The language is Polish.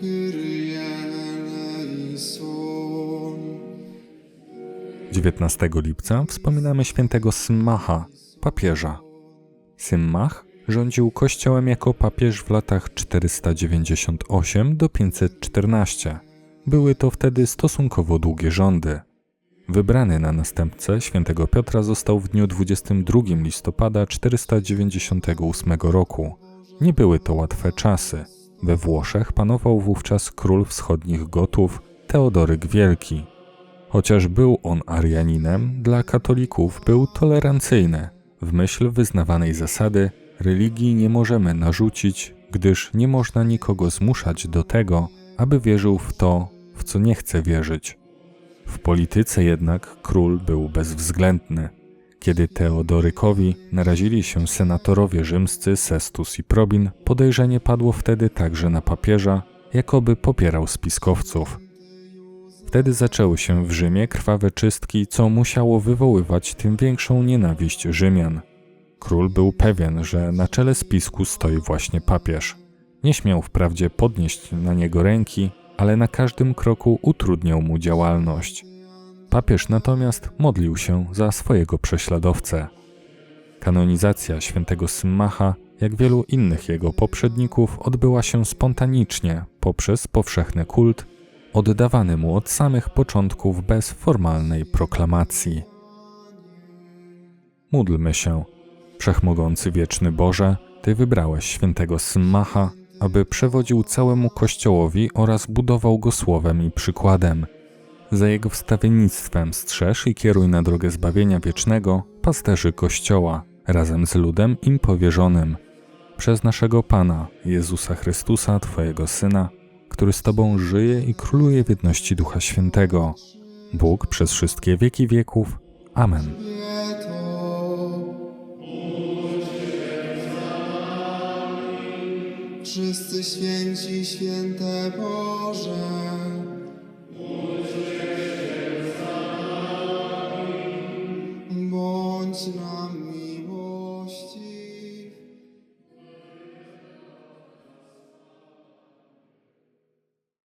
Kyrie eleison. 19 lipca wspominamy świętego Symmacha, papieża. Symmach rządził kościołem jako papież w latach 498 do 514. Były to wtedy stosunkowo długie rządy. Wybrany na następcę świętego Piotra został w dniu 22 listopada 498 roku. Nie były to łatwe czasy. We Włoszech panował wówczas król wschodnich Gotów, Teodoryk Wielki. Chociaż był on Arianinem, dla katolików był tolerancyjny. W myśl wyznawanej zasady religii nie możemy narzucić, gdyż nie można nikogo zmuszać do tego, aby wierzył w to, w co nie chce wierzyć. W polityce jednak król był bezwzględny. Kiedy Teodorykowi narazili się senatorowie rzymscy Sestus i Probin, podejrzenie padło wtedy także na papieża, jakoby popierał spiskowców. Wtedy zaczęły się w Rzymie krwawe czystki, co musiało wywoływać tym większą nienawiść Rzymian. Król był pewien, że na czele spisku stoi właśnie papież. Nie śmiał wprawdzie podnieść na niego ręki, ale na każdym kroku utrudniał mu działalność. Papież natomiast modlił się za swojego prześladowcę. Kanonizacja świętego Symmacha, jak wielu innych jego poprzedników, odbyła się spontanicznie poprzez powszechny kult, oddawany mu od samych początków bez formalnej proklamacji. Módlmy się. Wszechmogący wieczny Boże, Ty wybrałeś świętego Symmacha, aby przewodził całemu Kościołowi oraz budował go słowem i przykładem. Za jego wstawiennictwem strzeż i kieruj na drogę zbawienia wiecznego pasterzy Kościoła, razem z ludem im powierzonym. Przez naszego Pana, Jezusa Chrystusa, Twojego Syna, który z Tobą żyje i króluje w jedności Ducha Świętego. Bóg przez wszystkie wieki wieków. Amen. Wszyscy święci, święte Boże, once in all.